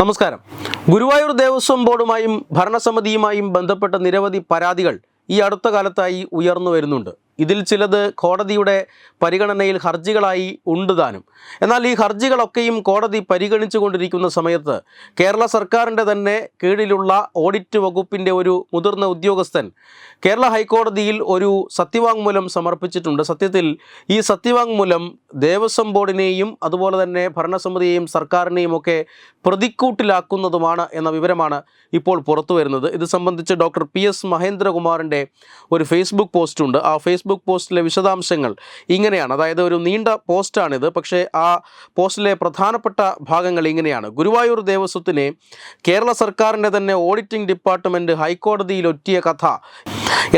നമസ്കാരം. ഗുരുവായൂർ ദേവസ്വം ബോർഡുമായും ഭരണസമിതിയുമായും ബന്ധപ്പെട്ട നിരവധി പരാതികൾ ഈ അടുത്ത കാലത്തായി ഉയർന്നു വരുന്നുണ്ട്. ഇതിൽ ചിലത് കോടതിയുടെ പരിഗണനയിൽ ഹർജികളായി ഉണ്ട് താനും. എന്നാൽ ഈ ഹർജികളൊക്കെയും കോടതി പരിഗണിച്ചുകൊണ്ടിരിക്കുന്ന സമയത്ത് കേരള സർക്കാരിന്റെ തന്നെ കീഴിലുള്ള ഓഡിറ്റ് വകുപ്പിന്റെ ഒരു മുതിർന്ന ഉദ്യോഗസ്ഥൻ കേരള ഹൈക്കോടതിയിൽ ഒരു സത്യവാങ്മൂലം സമർപ്പിച്ചിട്ടുണ്ട്. സത്യത്തിൽ ഈ സത്യവാങ്മൂലം ദേവസ്വം ബോർഡിനെയും അതുപോലെ തന്നെ ഭരണസമിതിയെയും സർക്കാരിനെയും ഒക്കെ പ്രതിക്കൂട്ടിലാക്കുന്നതുമാണ് എന്ന വിവരമാണ് ഇപ്പോൾ പുറത്തു വരുന്നത് ഇത് സംബന്ധിച്ച് ഡോക്ടർ പി എസ് മഹേന്ദ്രകുമാറിന്റെ ഒരു ഫേസ്ബുക്ക് പോസ്റ്റുണ്ട്. ആ ഫേസ്ബുക്ക് പോസ്റ്റിലെ വിശദാംശങ്ങൾ ഇങ്ങനെയാണ്. അതായത് ഒരു നീണ്ട പോസ്റ്റാണിത്. പക്ഷേ ആ പോസ്റ്റിലെ പ്രധാനപ്പെട്ട ഭാഗങ്ങൾ ഇങ്ങനെയാണ്. ഗുരുവായൂർ ദേവസ്വത്തിനെ കേരള സർക്കാരിന്റെ തന്നെ ഓഡിറ്റിംഗ് ഡിപ്പാർട്ട്മെന്റ് ഹൈക്കോടതിയിൽ ഒറ്റിയ കഥ.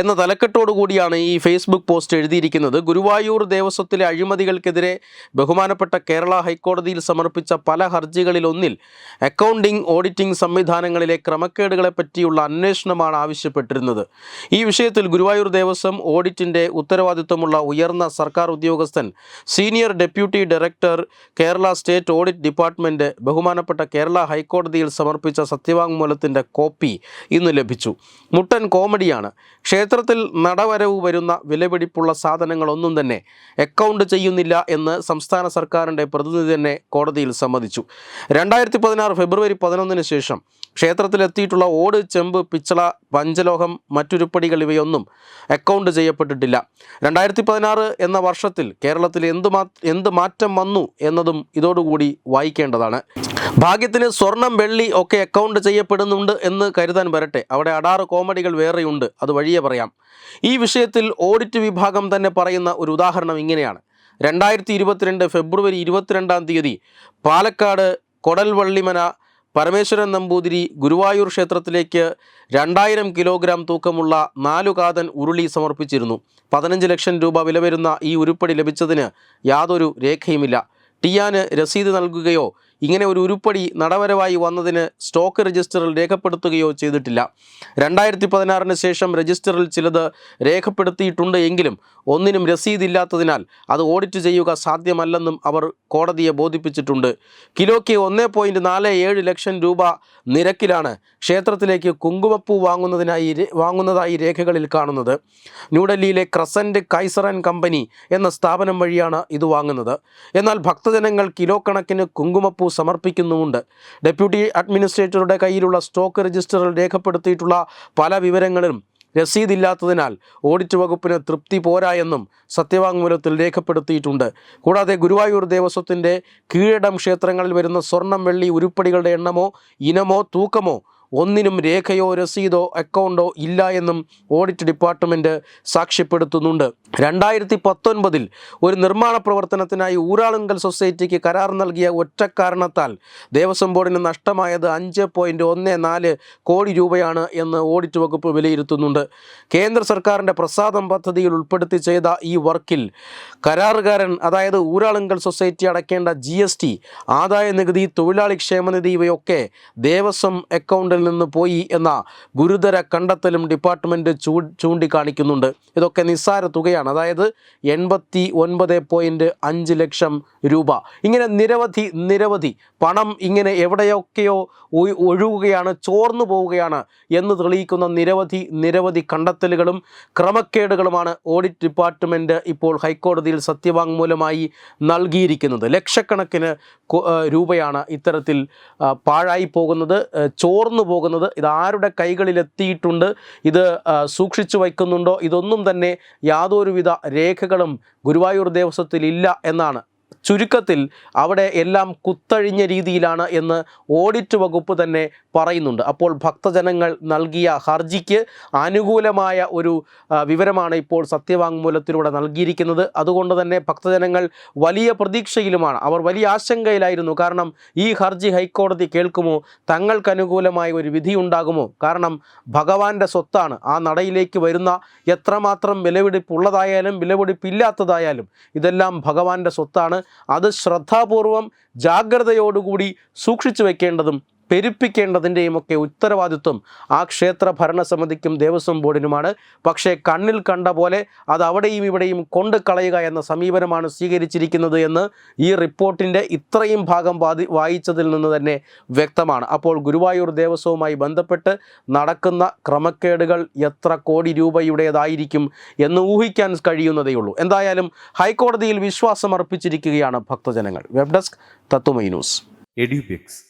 എന്ന തലക്കെട്ടോടു കൂടിയാണ് ഈ ഫേസ്ബുക്ക് പോസ്റ്റ് എഴുതിയിരിക്കുന്നത്. ഗുരുവായൂർ ദേവസ്വത്തിലെ അഴിമതികൾക്കെതിരെ ബഹുമാനപ്പെട്ട കേരള ഹൈക്കോടതിയിൽ സമർപ്പിച്ച പല ഹർജികളിലൊന്നിൽ അക്കൗണ്ടിംഗ് ഓഡിറ്റിംഗ് സംവിധാനങ്ങളിലെ ക്രമക്കേടുകളെ പറ്റിയുള്ള അന്വേഷണമാണ് ആവശ്യപ്പെട്ടിരുന്നത്. ഈ വിഷയത്തിൽ ഗുരുവായൂർ ദേവസ്വം ഓഡിറ്റിന്റെ ഉത്തരവാദിത്വമുള്ള ഉയർന്ന സർക്കാർ ഉദ്യോഗസ്ഥൻ senior deputy director Kerala state audit department ബഹുമാനപ്പെട്ട കേരള ഹൈക്കോടതിയിൽ സമർപ്പിച്ച സത്യവാങ്മൂലത്തിന്റെ കോപ്പി ഇന്ന് ലഭിച്ചു. മുട്ടൻ കോമഡിയാണ്. ക്ഷേത്രത്തിൽ നടവരവ് വരുന്ന വിലപിടിപ്പുള്ള സാധനങ്ങളൊന്നും തന്നെ അക്കൗണ്ട് ചെയ്യുന്നില്ല എന്ന് സംസ്ഥാന സർക്കാരിന്റെ പ്രതിനിധി തന്നെ കോടതിയിൽ സമ്മതിച്ചു. രണ്ടായിരത്തി പതിനാറ് ഫെബ്രുവരി പതിനൊന്നിന് ശേഷം ക്ഷേത്രത്തിലെത്തിയിട്ടുള്ള ഓട് ചെമ്പ് പിച്ചള പഞ്ചലോഹം മറ്റുരുപ്പടികൾ ഇവയൊന്നും അക്കൗണ്ട് ചെയ്യപ്പെട്ടിട്ടില്ല. രണ്ടായിരത്തി പതിനാറ് എന്ന വർഷത്തിൽ കേരളത്തിൽ എന്ത് എന്ത് മാറ്റം വന്നു എന്നതും ഇതോടുകൂടി വായിക്കേണ്ടതാണ്. ഭാഗ്യത്തിന് സ്വർണം വെള്ളി ഒക്കെ അക്കൗണ്ട് ചെയ്യപ്പെടുന്നുണ്ട് എന്ന് കരുതാൻ വരട്ടെ. അവിടെ അടാറ് കോമഡികൾ വേറെയുണ്ട്. അത് വഴിയെ പറയാം. ഈ വിഷയത്തിൽ ഓഡിറ്റ് വിഭാഗം തന്നെ പറയുന്ന ഒരു ഉദാഹരണം ഇങ്ങനെയാണ്. രണ്ടായിരത്തി ഇരുപത്തിരണ്ട് ഫെബ്രുവരി ഇരുപത്തിരണ്ടാം തീയതി പാലക്കാട് കൊടൽവള്ളിമന പരമേശ്വരൻ നമ്പൂതിരി ഗുരുവായൂർ ക്ഷേത്രത്തിലേക്ക് രണ്ടായിരം കിലോഗ്രാം തൂക്കമുള്ള നാലുകാതൻ ഉരുളി സമർപ്പിച്ചിരുന്നു. പതിനഞ്ച് ലക്ഷം രൂപ വില വരുന്ന ഈ ഉരുപ്പടി ലഭിച്ചതിന് യാതൊരു രേഖയുമില്ല. ടിയാന് രസീത് നൽകുകയോ ഇങ്ങനെ ഒരു ഉരുപ്പടി നടവരവായി വന്നതിന് സ്റ്റോക്ക് രജിസ്റ്ററിൽ രേഖപ്പെടുത്തുകയോ ചെയ്തിട്ടില്ല. രണ്ടായിരത്തി പതിനാറിന് ശേഷം രജിസ്റ്ററിൽ ചിലത് രേഖപ്പെടുത്തിയിട്ടുണ്ട് എങ്കിലും ഒന്നിനും രസീതില്ലാത്തതിനാൽ അത് ഓഡിറ്റ് ചെയ്യുക സാധ്യമല്ലെന്നും അവർ കോടതിയെ ബോധിപ്പിച്ചിട്ടുണ്ട്. കിലോയ്ക്ക് ഒന്നേ പോയിന്റ് നാല് ഏഴ് ലക്ഷം രൂപ നിരക്കിലാണ് ക്ഷേത്രത്തിലേക്ക് കുങ്കുമപ്പൂ വാങ്ങുന്നതിനായി വാങ്ങുന്നതായി രേഖകളിൽ കാണുന്നത്. ന്യൂഡൽഹിയിലെ ക്രസന്റ് കൈസർ ആൻഡ് കമ്പനി എന്ന സ്ഥാപനം വഴിയാണ് ഇത് വാങ്ങുന്നത്. എന്നാൽ ഭക്തജനങ്ങൾ കിലോ കണക്കിന് കുങ്കുമപ്പൂ സമർപ്പിക്കുന്നുമുണ്ട്. ഡെപ്യൂട്ടി അഡ്മിനിസ്ട്രേറ്ററുടെ കയ്യിലുള്ള സ്റ്റോക്ക് രജിസ്റ്ററിൽ രേഖപ്പെടുത്തിയിട്ടുള്ള പല വിവരങ്ങളും രസീതില്ലാത്തതിനാൽ ഓഡിറ്റ് വകുപ്പിന് തൃപ്തി പോരാ എന്നും സത്യവാങ്മൂലത്തിൽ രേഖപ്പെടുത്തിയിട്ടുണ്ട്. കൂടാതെ ഗുരുവായൂർ ദേവസ്വത്തിന്റെ കീഴടം ക്ഷേത്രങ്ങളിൽ വരുന്ന സ്വർണം വെള്ളി ഉരുപ്പടികളുടെ എണ്ണമോ ഇനമോ തൂക്കമോ ഒന്നിനും രേഖയോ രസീതോ അക്കൗണ്ടോ ഇല്ല എന്നും ഓഡിറ്റ് ഡിപ്പാർട്ട്മെന്റ് സാക്ഷ്യപ്പെടുത്തുന്നുണ്ട്. രണ്ടായിരത്തി പത്തൊൻപതിൽ ഒരു നിർമ്മാണ പ്രവർത്തനത്തിനായി ഊരാളുങ്കൽ സൊസൈറ്റിക്ക് കരാർ നൽകിയ ഒറ്റ കാരണത്താൽ ദേവസ്വം ബോർഡിന് നഷ്ടമായത് അഞ്ച് പോയിന്റ് ഒന്ന് നാല് കോടി രൂപയാണ് എന്ന് ഓഡിറ്റ് വകുപ്പ് വിലയിരുത്തുന്നുണ്ട്. കേന്ദ്ര സർക്കാരിന്റെ പ്രസാദം പദ്ധതിയിൽ ഉൾപ്പെടുത്തി ചെയ്ത ഈ വർക്കിൽ കരാറുകാരൻ അതായത് ഊരാളുങ്കൽ സൊസൈറ്റി അടയ്ക്കേണ്ട ജി എസ് ടി ആദായ നികുതി തൊഴിലാളി ക്ഷേമനിധി ഇവയൊക്കെ ദേവസ്വം അക്കൗണ്ടിൽ നിന്ന് പോയി എന്ന ഗുരുതര കണ്ടെത്തലും ഡിപ്പാർട്ട്മെന്റ് ചൂ ചൂണ്ടിക്കാണിക്കുന്നുണ്ട്. ഇതൊക്കെ നിസ്സാര തുകയാണ്. അതായത് എൺപത്തി ഒൻപത് പോയിന്റ് അഞ്ച് ലക്ഷം രൂപ. ഇങ്ങനെ നിരവധി നിരവധി പണം ഇങ്ങനെ എവിടെയൊക്കെയോ ഒഴുകുകയാണ് ചോർന്നു പോവുകയാണ് എന്ന് തെളിയിക്കുന്ന നിരവധി നിരവധി കണ്ടെത്തലുകളും ക്രമക്കേടുകളുമാണ് ഓഡിറ്റ് ഡിപ്പാർട്ട്മെന്റ് ഇപ്പോൾ ഹൈക്കോടതിയിൽ സത്യവാങ്മൂലമായി നൽകിയിരിക്കുന്നത്. ലക്ഷക്കണക്കിന് രൂപയാണ് ഇത്തരത്തിൽ പാഴായി പോകുന്നത്. ചോർന്നു പോകുന്നത് ഇത് ആരുടെ കൈകളിലെത്തിയിട്ടുണ്ട്? ഇത് സൂക്ഷിച്ചു വയ്ക്കുന്നുണ്ടോ? ഇതൊന്നും തന്നെ യാതൊരുവിധ രേഖകളും ഗുരുവായൂർ ദേവസ്വത്തിൽ ഇല്ല എന്നാണ്. ചുരുക്കത്തിൽ അവിടെ എല്ലാം കുത്തഴിഞ്ഞ രീതിയിലാണ് എന്ന് ഓഡിറ്റ് വകുപ്പ് തന്നെ പറയുന്നുണ്ട്. അപ്പോൾ ഭക്തജനങ്ങൾ നൽകിയ ഹർജിക്ക് അനുകൂലമായ ഒരു വിവരമാണ് ഇപ്പോൾ സത്യവാങ്മൂലത്തിലൂടെ നൽകിയിരിക്കുന്നത്. അതുകൊണ്ട് തന്നെ ഭക്തജനങ്ങൾ വലിയ പ്രതീക്ഷയിലുമാണ്. അവർ വലിയ ആശങ്കയിലായിരുന്നു. കാരണം ഈ ഹർജി ഹൈക്കോടതി കേൾക്കുമോ? തങ്ങൾക്ക് അനുകൂലമായ ഒരു വിധി ഉണ്ടാകുമോ? കാരണം ഭഗവാന്റെ സ്വത്താണ്. ആ നടയിലേക്ക് വരുന്ന എത്രമാത്രം വിലപിടിപ്പുള്ളതായാലും വിലപിടിപ്പില്ലാത്തതായാലും ഇതെല്ലാം ഭഗവാന്റെ സ്വത്താണ്. അത് ശ്രദ്ധാപൂർവം ജാഗ്രതയോടുകൂടി സൂക്ഷിച്ചു വെക്കേണ്ടതും പെരുപ്പിക്കേണ്ടതിന്റെയും ഒക്കെ ഉത്തരവാദിത്വം ആ ക്ഷേത്ര ഭരണസമിതിക്കും ദേവസ്വം ബോർഡിനുമാണ്. പക്ഷേ കണ്ണിൽ കണ്ട പോലെ അത് അവിടെയും ഇവിടെയും കൊണ്ട് കളയുക എന്ന സമീപനമാണ് സ്വീകരിച്ചിരിക്കുന്നത് എന്ന് ഈ റിപ്പോർട്ടിന്റെ ഇത്രയും ഭാഗം വായിച്ചതിൽ നിന്ന് തന്നെ വ്യക്തമാണ്. അപ്പോൾ ഗുരുവായൂർ ദേവസ്വവുമായി ബന്ധപ്പെട്ട് നടക്കുന്ന ക്രമക്കേടുകൾ എത്ര കോടി രൂപയുടേതായിരിക്കും എന്ന് ഊഹിക്കാൻ കഴിയുന്നതേയുള്ളൂ എന്തായാലും ഹൈക്കോടതിയിൽ വിശ്വാസം അർപ്പിച്ചിരിക്കുകയാണ് ഭക്തജനങ്ങൾ. Web desk Tatwamayi news. Edubix.